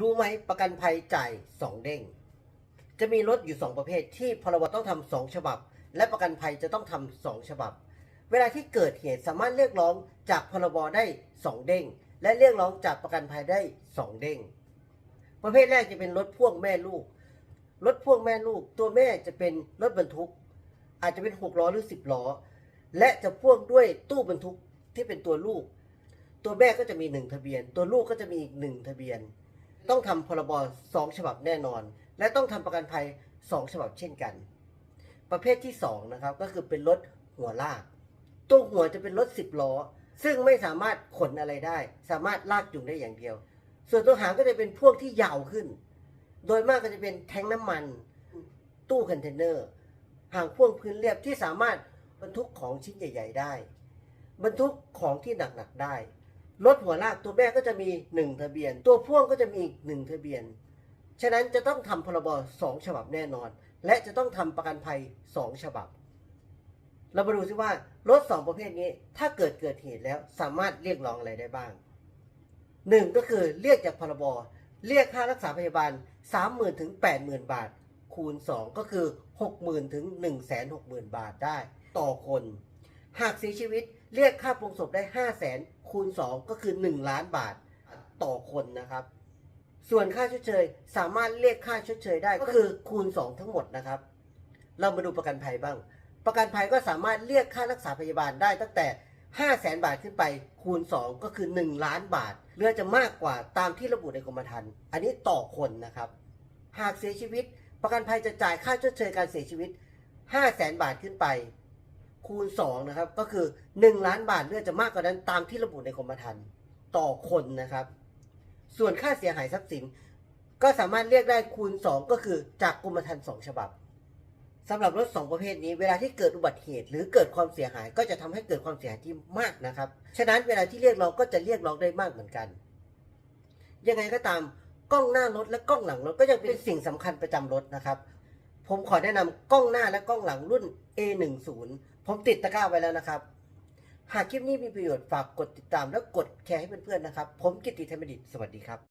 รู้ไหมประกันภัยจ่ายสองเด้ง จะมีรถอยู่สองประเภทที่พรบต้องทำสองฉบับ และประกันภัยจะต้องทำสองฉบับ เวลาที่เกิดเหตุสามารถเรียกร้องจากพรบได้สองเด้ง และเรียกร้องจากประกันภัยได้สองเด้ง ประเภทแรกจะเป็นรถพ่วงแม่ลูก รถพ่วงแม่ลูก ตัวแม่จะเป็นรถบรรทุก อาจจะเป็นหกล้อหรือสิบล้อ และจะพ่วงด้วยตู้บรรทุกที่เป็นตัวลูก ตัวแม่ก็จะมีหนึ่งทะเบียน ตัวลูกก็จะมีอีกหนึ่งทะเบียน ต้องทำพรบสองฉบับแน่นอน และต้องทำประกันภัยสองฉบับเช่นกัน ประเภทที่สองนะครับก็คือเป็นรถหัวลาก ตัวหัวจะเป็นรถสิบล้อ ซึ่งไม่สามารถขนอะไรได้ สามารถลากจูงได้อย่างเดียว ส่วนตัวหางก็จะเป็นพวกที่ยาวขึ้น โดยมากก็จะเป็นแทงน้ำมัน ตู้คอนเทนเนอร์หางพ่วงพื้นเรียบที่สามารถบรรทุกของชิ้นใหญ่ ๆ ได้ บรรทุกของที่หนักๆได้ รถหัวลากตัวแม่ก็จะมีหนึ่งทะเบียน ตัวพ่วงก็จะมีอีกหนึ่งทะเบียน ฉะนั้นจะต้องทำพรบสองฉบับแน่นอน และจะต้องทำประกันภัยสองฉบับ เรามาดูซิว่ารถสองประเภทนี้ ถ้าเกิดเกิดเหตุแล้วสามารถเรียกร้องอะไรได้บ้างหนึ่งก็คือเรียกจากพรบเรียกค่ารักษาพยาบาลสามหมื่นถึงแปดหมื่นบาท คูณสองก็คือหกหมื่นถึงหนึ่งแสนหกหมื่นบาทได้ ต่อคน หากเสียชีวิตเรียกค่าปลงศพได้ห้าแสนคูณสองก็คือหนึ่งล้านบาทต่อคนนะครับ ส่วนค่าชดเชยสามารถเรียกค่าชดเชยได้ก็คือคูณ 2 ทั้งหมดนะครับ เรามาดูประกันภัยบ้าง ประกันภัยก็สามารถเรียกค่ารักษาพยาบาลได้ตั้งแต่ 5 0 0แสนบาทขึ้นไปคูณ 2 ก็คือ 1 ล้านบาทหรือจจะมากกว่าตามที่ระบุในกรมธรรม์อันนี้ต่อคนนะครับ หากเสียชีวิต ประกันภัยจะจ่ายค่าชดเชยการเสียชีวิต 5 0 0แสนบาทขึ้นไป คูณ 2 นะครับ ก็คือ 1 ล้านบาทหรืออจะมากกว่านั้นตามที่ระบุในกรมธรรม์ต่อคนนะครับ ส่วนค่าเสียหายทรัพย์สิน ก็สามารถเรียกได้คูณ 2 ก็คือจากกรมธรรม์สองฉบับสำหรับรถ 2 ประเภทนี้เวลาที่เกิดอุบัติเหตุ หรือเกิดความเสียหายก็จะทำให้เกิดความเสียหายที่มากนะครับ ฉะนั้นเวลาที่เรียกร้องก็จะเรียกร้องได้มากเหมือนกัน ยังไงก็ตามกล้องหน้ารถและกล้องหลังรถก็ยังเป็นสิ่งสำคัญประจำรถนะครับ ผมขอแนะนำกล้องหน้าและกล้องหลังรุ่น A10 ผมติดตะกร้าไว้แล้วนะครับ หากคลิปนี้มีประโยชน์ฝากกดติดตามและกดแชร์ให้เพื่อนๆนะครับ ผมกิตติธรรมดิตสวัสดีครับ